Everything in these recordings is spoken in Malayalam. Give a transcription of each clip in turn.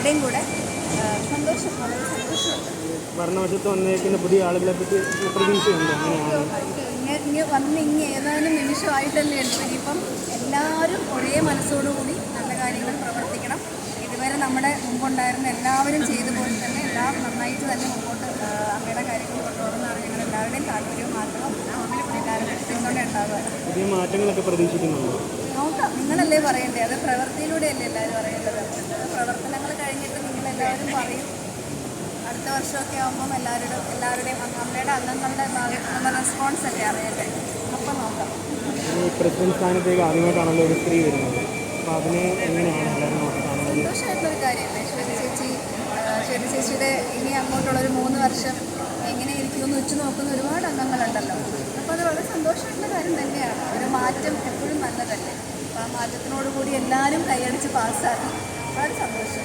എല്ലാവരുടെയും കൂടെ സന്തോഷം വളരെ സന്തോഷമുണ്ട്. ഭരണവശത്ത് വന്നേക്കുന്ന പുതിയ ആളുകളെ പറ്റി പ്രതീക്ഷയുണ്ട്? ഇങ്ങനെ ഇങ്ങ ഇങ്ങ വന്ന് ഇങ്ങ് ഏതാനും നിമിഷമായിട്ടല്ലേ ഉള്ളൂ. ഇനിയിപ്പം എല്ലാവരും ഒരേ മനസ്സോടുകൂടി നല്ല കാര്യങ്ങൾ പ്രവർത്തിക്കണം. ഇതുവരെ നമ്മുടെ മുമ്പുണ്ടായിരുന്ന എല്ലാവരും ചെയ്തുപോലെ തന്നെ എല്ലാം നന്നായിട്ട് തന്നെ മുമ്പോട്ട് അങ്ങയുടെ കാര്യങ്ങൾ കൊണ്ടുപോകണമെന്നാണ് ഞങ്ങൾ എല്ലാവരുടെയും താല്പര്യവും മാറ്റവും എല്ലാവരുടെയും പിന്തുണ ഉണ്ടാവുക. പുതിയ മാറ്റങ്ങളൊക്കെ പ്രതീക്ഷിക്കുന്നുണ്ടോ? നോക്കാം. നിങ്ങളല്ലേ പറയണ്ടേ? അത് പ്രവൃത്തിയിലൂടെയല്ലേ എല്ലാവരും അറിയേണ്ടത് പ്രവർത്തനങ്ങൾ കഴിഞ്ഞിട്ട് നിങ്ങളെല്ലാവരും പറയും. അടുത്ത വർഷമൊക്കെ ആകുമ്പം എല്ലാവരുടെയും എല്ലാവരുടെയും അമ്മയുടെ അംഗങ്ങളുടെ ഭാഗത്തു നിന്നുള്ള റെസ്പോൺസ് അല്ലേ അറിയണ്ടേ? അപ്പം നോക്കാം. പ്രസിഡന്റ് സ്ഥാനത്തേക്ക് ആദ്യമായിട്ടാണല്ലോ ഒരു സ്ത്രീ വരുന്നത്. അപ്പോൾ അതിനെ എങ്ങനെയാണ് സന്തോഷമായിട്ടുള്ളൊരു കാര്യമല്ലേ? ശ്വേത ചേച്ചി ശ്വേത ചേച്ചിയുടെ ഇനി അങ്ങോട്ടുള്ളൊരു മൂന്ന് വർഷം എങ്ങനെ ഇരിക്കുമെന്ന് വെച്ച് നോക്കുന്ന ഒരുപാട് അംഗങ്ങളുണ്ടല്ലോ. അപ്പോൾ കാര്യം തന്നെയാണ്. ഒരു മാറ്റം എപ്പോഴും നല്ലതല്ലേ അപ്പോൾ ആ മാറ്റത്തിനോടുകൂടി എല്ലാവരും കൈയടിച്ച് പാസ്സാക്കി. വളരെ സന്തോഷം.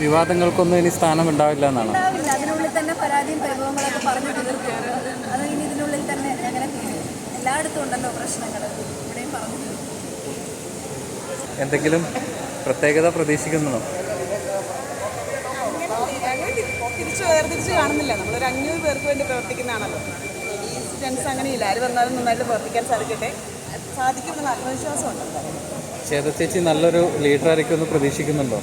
വിവാദങ്ങൾക്കൊന്നും ഇനി സ്ഥാനം ഉണ്ടാവില്ല എന്നാണ്? ഉണ്ടാവില്ല. അതിനുള്ളിൽ തന്നെ പരാതിയും പരിഭവങ്ങളൊക്കെ പറഞ്ഞു തീർക്കും. അത് ഇനി ഇതിനുള്ളിൽ തന്നെ അങ്ങനെ തീരും. എല്ലായിടത്തും ഉണ്ടല്ലോ പ്രശ്നങ്ങൾ ഇവിടെയും പറഞ്ഞു തീർക്കും എന്തെങ്കിലും പ്രത്യേകത പ്രതീക്ഷിക്കുന്നതോ തിരിച്ച് വേർതിരിച്ച് കാണുന്നില്ല. നമ്മളൊരു അഞ്ഞൂറ് പേർക്ക് വേണ്ടി പ്രവർത്തിക്കുന്നതാണല്ലോ. ഈ അങ്ങനെ അങ്ങനെയില്ല. ആര് വന്നാലും നന്നായിട്ട് പ്രവർത്തിക്കാൻ സാധിക്കട്ടെ. സാധിക്കുമെന്നുള്ള ആത്മവിശ്വാസമുണ്ട്. ചേച്ചി നല്ലൊരു ലീഡറായിരിക്കും എന്ന് പ്രതീക്ഷിക്കുന്നുണ്ടോ?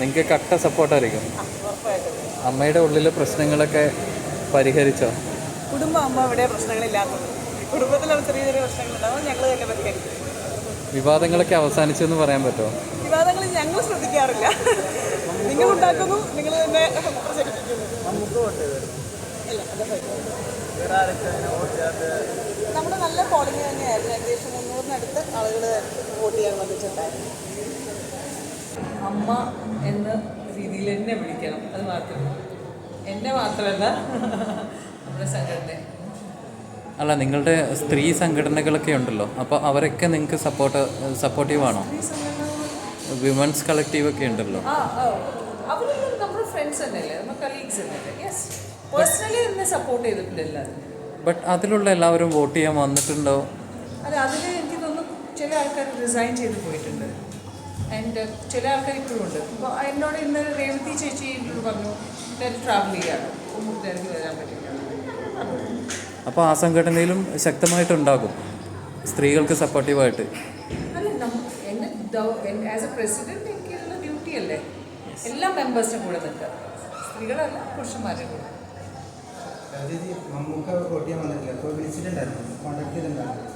നിങ്ങൾക്ക് കട്ട സപ്പോർട്ടായിരിക്കും അമ്മയുടെ ഉള്ളിലെ പ്രശ്നങ്ങളൊക്കെ പരിഹരിച്ചോ? കുടുംബമാകുമ്പോൾ ഇവിടെ പ്രശ്നങ്ങളില്ലാത്തത്. കുടുംബത്തിലുള്ള ചെറിയ ചെറിയ പ്രശ്നങ്ങളുണ്ടാവും. ഞങ്ങൾ തന്നെ പരിഹരിക്കും. വിവാദങ്ങളൊക്കെ അവസാനിച്ചു എന്ന് പറയാൻ പറ്റുമോ? വിവാദങ്ങൾ ഞങ്ങൾ ശ്രദ്ധിക്കാറില്ല. നിങ്ങൾ ഉണ്ടാക്കുന്നു നിങ്ങൾ തന്നെ പ്രചരിപ്പിക്കുന്നു. നമ്മുടെ നല്ല പോളിംഗ് തന്നെയായിരുന്നു. ഏകദേശം മുന്നൂറിനടുത്ത് ആളുകൾ വോട്ട് ചെയ്യാൻ വന്നിട്ടുണ്ടായിരുന്നു. അമ്മ എന്ന രീതിയിൽ എന്നെ വിളിക്കണം. അത് മാത്രമേ എന്നെ മാത്രമല്ല നമ്മുടെ സംഘടന അല്ല നിങ്ങളുടെ സ്ത്രീ സംഘടനകളൊക്കെ ഉണ്ടല്ലോ. അപ്പോൾ അവരൊക്കെ നിങ്ങൾക്ക് സപ്പോർട്ട് സപ്പോർട്ടീവ് ആണോ? വിമൻസ് കളക്റ്റീവ് ഒക്കെ ഉണ്ടല്ലോ. നമ്മുടെ ഫ്രണ്ട്സ് തന്നെയല്ലേ? നമ്മുടെ കലീഗ്സ് തന്നെയല്ലേ? യെസ് പേഴ്സണലി എന്നെ സപ്പോർട്ട് ചെയ്തിട്ടുണ്ട് എല്ലാവരും. ബട്ട് അതിലുള്ള എല്ലാവരും വോട്ട് ചെയ്യാൻ വന്നിട്ടുണ്ടോ? അല്ല അതിൽ എനിക്ക് തോന്നുന്നു ചില ആൾക്കാർ റിസൈൻ ചെയ്ത് പോയിട്ടുണ്ട്. ആൻഡ് ചില ആൾക്കാർ ഇപ്പോഴും ഉണ്ട്. അപ്പോൾ എന്നോട് ഇന്ന് രേവതി ചേച്ചി എന്നോട് പറഞ്ഞു ട്രാവൽ ചെയ്യാണ്. മുട്ടേക്ക് വരാൻ പറ്റില്ല. അപ്പോൾ ആ സംഘടനയിലും ശക്തമായിട്ടുണ്ടാകും. സ്ത്രീകൾക്ക് സപ്പോർട്ടീവായിട്ട് അല്ല എന്നെ ആസ് എ പ്രസിഡന്റ് എനിക്കുള്ള ഡ്യൂട്ടി അല്ലേ? എല്ലാ മെമ്പേഴ്സിനും കൂടെ നിൽക്കുക. സ്ത്രീകളല്ല പുരുഷന്മാരുടെ കൂടെ. മമ്മൂക്ക വോട്ട് വന്നിട്ടില്ല. അപ്പോൾ വിളിച്ചിട്ടുണ്ടായിരുന്നു. കോൺടാക്ട് ചെയ്തിട്ടുണ്ടായിരുന്നു.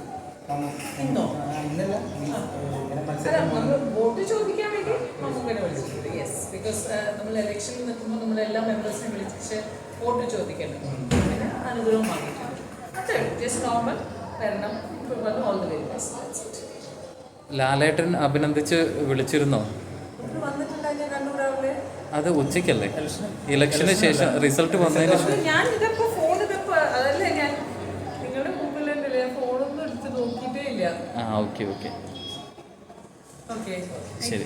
ചോദിക്കാൻ വേണ്ടി മമ്മൂക്കനെ വിളിച്ചിട്ടുണ്ട്. യെസ് ബിക്കോസ് നമ്മൾ ഇലക്ഷനിൽ നിൽക്കുമ്പോൾ നമ്മൾ എല്ലാ മെമ്പേഴ്സിനെ വിളിച്ച് വോട്ട് ചോദിക്കണം അങ്ങനെ അനുഗ്രഹം വാങ്ങിയിട്ടുണ്ട് അത്രേ ജസ്റ്റ് നോർമൽ വരണം all the very best Lalettan അഭിനന്ദിച്ച് വിളിച്ചിരുന്നോ? അത് ഉച്ചയ്ക്കല്ലേ? ഇലക്ഷന് ശേഷം റിസൾട്ട് വന്നതിന് ശേഷം. ആ ഓക്കെ ഓക്കെ. ശരി.